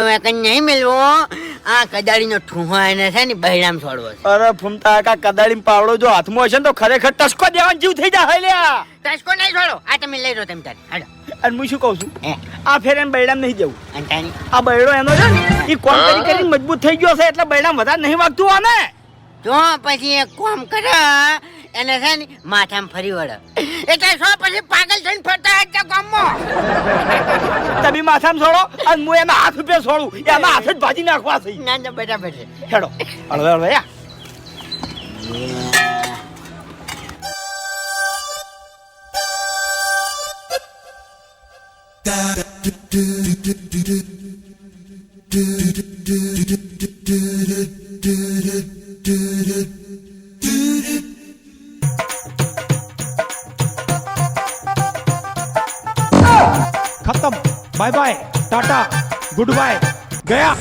નહીં મેળવો. આ કદાડીનો ઠૂહો એને છે ને બહેરામ છોડવો અરે ફૂમતા કાકા કદાળી પાવડો જો હાથમાં હશે ને તો ખરેખર ટસકો દેવાનો જીવ થઈ જાય લ્યા ટસકો નહીં છોડો. આ તમે લઈ લો તમે તારે. હાડો અને હું શું કહું છું? આ ફેર એને બૈડામ નહીં જવું અંટાણી આ બૈડો એનો છે ને એ કોમ કરી કરીને મજબૂત થઈ ગયો છે એટલે બૈડામ વધારે નહીં વાગતું આને. તો પછી એક કામ કરે એને છે ને માથામાં ફરી વળે. એટલે છો પછી પાગલ થઈને ફરતા હતા ગામમાં. તમે માથામ છોડો અને હું એમાં હાથ રૂપિયા છોડું. એમાં હાથ જ ભાજી નાખવા છે. ના ના બરાબર છે. હેડો. હળવે હળવે યા. Bye bye Tata goodbye ગયા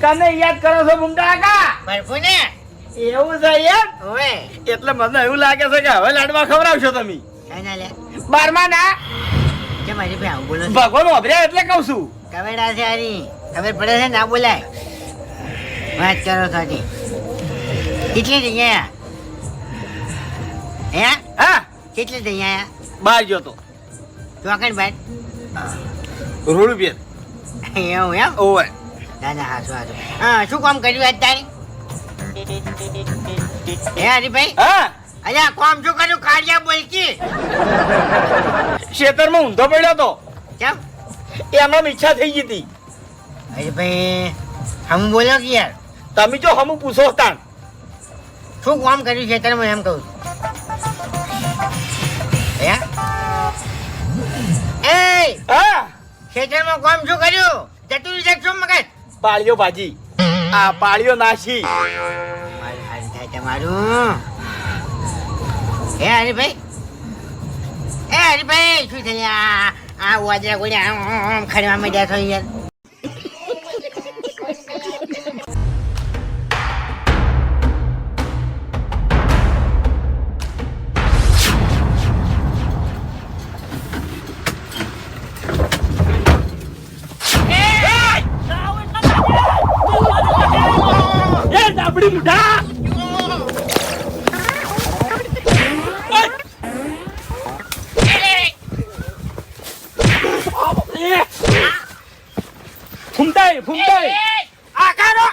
કને યાદ કરો છો મુંડા કાકા? ભરફુને એવું છે યાર હોય એટલે મને એવું લાગે છે કે હવે લાડવા ખવડાવશો તમે. બારમા ના કે મારી ભાઈ આવું બોલો ભગવાન વાપર્યા એટલે કહું છું. કવેડા છે આની? ખબર પડે છે ના બોલાય. વાત કરો થોડી. કેટલી જગ્યા હે? હા. કેટલી જગ્યા બહાર ગયો તો. ચોકડ ભાઈ રોડ ઉપર એવું એમ? ઓવે. ના ના હા શું હા હા શું કામ કર્યું આજ તારી? હે હરીભાઈ? હા. અલ્યા કોમ શું કર્યું? કાળિયા બોલકી. ખેતરમાં ઊંધો પડ્યો તો. કેમ? એ હમણાં ઈચ્છા થઈ ગઈ હતી. ભાઈ હમ બોલો કે યાર? તમે જો હમ પૂછો તાણ. શું કામ કર્યું ખેતરમાં એમ કહું એ હા. ખેતરમાં કામ શું કર્યું? જતું રહી શું મગજ? પાળીઓ ભાજી. આ પાળીઓ નાશી મારું તમારું. હે હરીભાઈ એ હરીભાઈ શું આ વાજરા ગોળ્યા આમ આમ ખડવા માંડ્યા છો યાર એ ફૂમતાઈ. આકારો.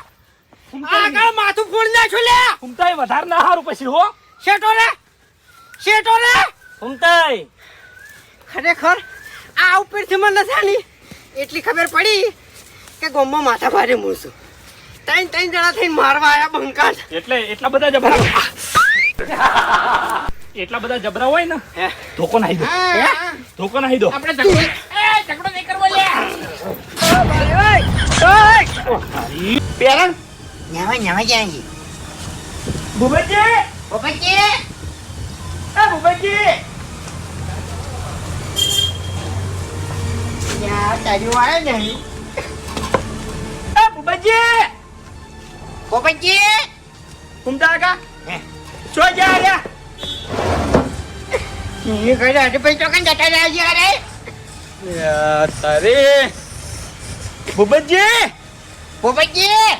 માથું ફોડ નાખ્યું લે. ફૂમતાઈ વધારે ના હારું પછી હો. શેટો રે શેટો રે. ફૂમતાઈ. ખરેખર આ ઉપરથી મને નથી એટલી ખબર પડી કે ગોમમાં માથા ભારે મૂળશું. ત્રણ ત્રણ જણા થઈને મારવા આયા બંકાટ એટલે એટલા બધા જબરા એટલા બધા જબરા હોય ને હે? ધોકો નાહી દો. હે? ધોકો નાહી દો. આપણે ઝઘડો નહીં પેરણ? ન્યાવા ન્યાવા ક્યાં ગઈ ભૂપતજી? પોપટજી એ ભૂપતજી! ન્યા તારી વાળે નહીં. એ ભૂપતજી! પોપટજી ફૂમતા કા. ચો જા રે એ કઈ આજે પૈસો કઈ જતા છે અરે. યાર તારે. ભૂપતજી! ભૂપતજી!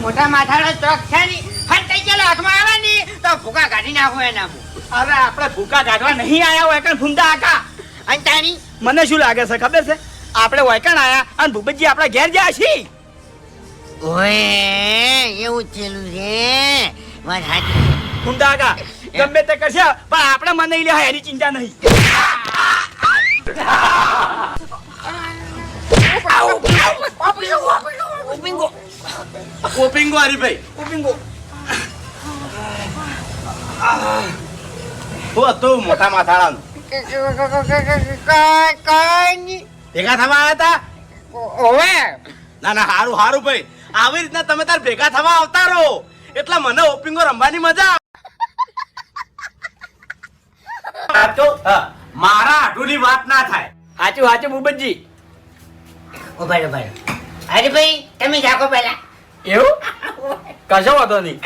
મોટા માથાનો ચોક છે ની ફંટાઈ ગયેલો હાથમાં આવે ની તો ભૂકા કાઢી નાખો એના અરે આપણે ભૂકા કાઢવા નહીં આયા હોય કણ ફૂમતા આકા અને તારી મને શું લાગે છે ખબર છે? આપણે વૈકણ આયા અને ભૂપતજી આપણા ઘેર ગયા છીએ ઓય એવું ચેલું રે છે. વાત હાચી ફૂમતા આકા ગમે તે કરશે પણ આપણે મને લે એની ચિંતા નહીં. ઓપિંગો હરીભાઈ ઓપિંગો હું હતું મોટા માથાળાનું. કઈ ભેગા થવા આવ્યા હતા ઓવે ના ના હારું હારું ભાઈ. આવી રીતના તમે તાર ભેગા થવા આવતા રહો. એટલે મને ઓપિંગો રમવાની મજા આવે. હા મારા આઢુની વાત ના થાય. સાચું સાચું ભૂપતજી ઊભા રહો, ઊભા રહો. હરીભાઈ તમે જાગો પહેલા. એવું? કશો વાંધો નહીં.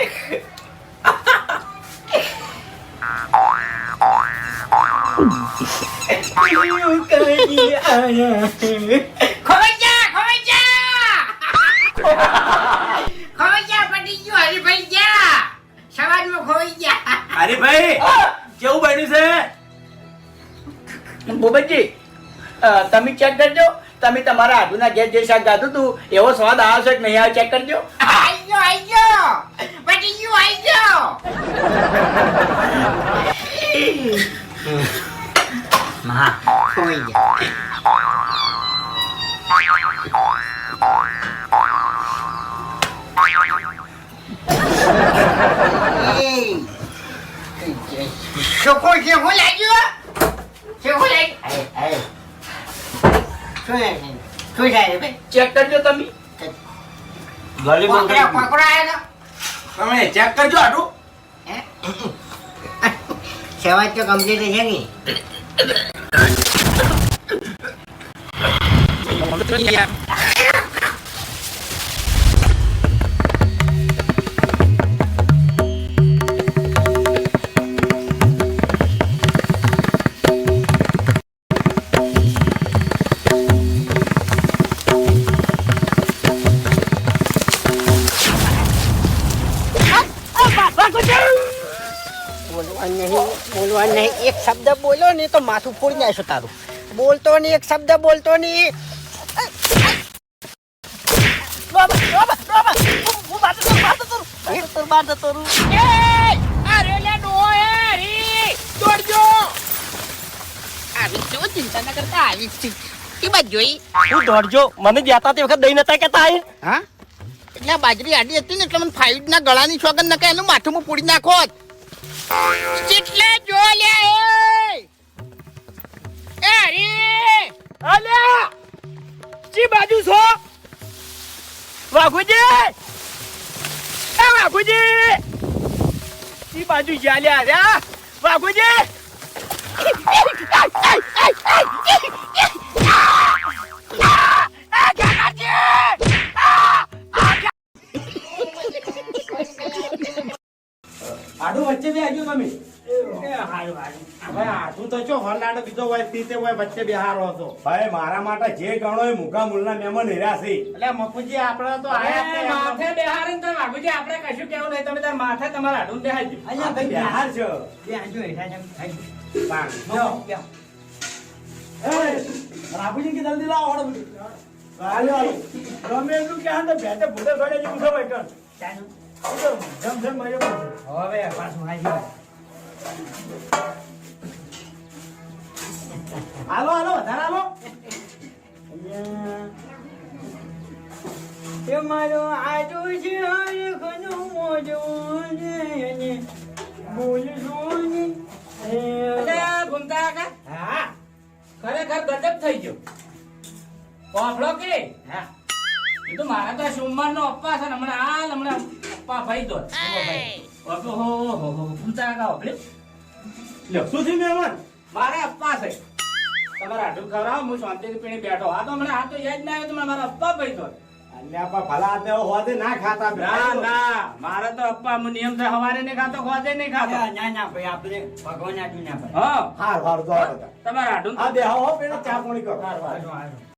જા જા. જા ગયું હરીભાઈ જા. સવારમાં ખોવાઈ જા. અરે કેવું બન્યું છે? ભૂપતજી તમે ચેક કરજો. તમે તમારા આદુના ઘેર જે શાક ગાધું હતું એવો સ્વાદ આવશે કે નહીં આવે ચેક કરજો. આઈ ગયો આઈ યુ પટી ગયું આઈ ગયો મહા ખોવાઈ જા. હું લાગ્યો છે? હું લાગ્યો ચેક કરજો તમે. તમે ચેક કરજો આટું સેવા તો કમ્પ્લીટ છે ને બોલવા એક શબ્દ બોલો ને તો માથું ફોડી નાખશો તારું. બોલતો નહીં એક શબ્દ બોલતો નહીં. ચિંતા ના કરતા આવી. એ બાજુ જોઈ હું દોડજો. મને જતા તે વખત દઈ નતા કેતા હા? એટલે બાજરી આડી હતી ને એટલે મને ફાઈડ ના ગળાની સોગન નકા એનું માથું માં પૂરી નાખો જ. જો લે એ હરી અલ્યા જી બાજુ છો વાઘુજી એ વાઘુજી જી બાજુ જ્યાં લ્યા વાઘુજી આડું વચ્ચે બે આવજો તમે. તો છો ભાઈ મારા માટે જે ગણો એ મુગા મુલના મહેમાન હેર્યા છે. એટલે મફુજી આપડે તો. માથે બેહારે તમે વાઘુજી આપણે કશું કેવું નહીં. તમે તાર માથે તમારા હાડું બેહારજો. આ તો બિહાર છે. એ, રાઘુજી કે જલ્દી લાવો હળો બધું. હાલો, હાલો. ગમે એટલું કે તો ભેટે ભૂલે ઘોડે જેવું છે ભાઈ. જમ જમ મર્યો કાકા હા ખરેખર ગજબ થઈ ગયો કોફળો કે હા તો મારા તો સોમવાર નો ને હમણાં હાલ હમણાં અપ્પા ભાઈ દો હો ઘૂમતા લ્યો, શું થયું મહેમાન? મારે અપ્પા છે. તમારા આટલું ખવડાવો હું શાંતિથી પીણી બેઠો. આ તો મને આ તો યાદ ના આવ્યો તો મારા અપ્પા ભાઈ દો ના ખાતા ના ના મારે તો અપ્પા હું નિયમ છે હવારે નહીં ખાતો ખોજે નહીં ખાતો. ના ના ભાઈ આપણે ભગવાન આટલું ના હા. હાર હાર જો આ તમારા આટલું આ બે હો પેલા ચા પાણી કરો. પડે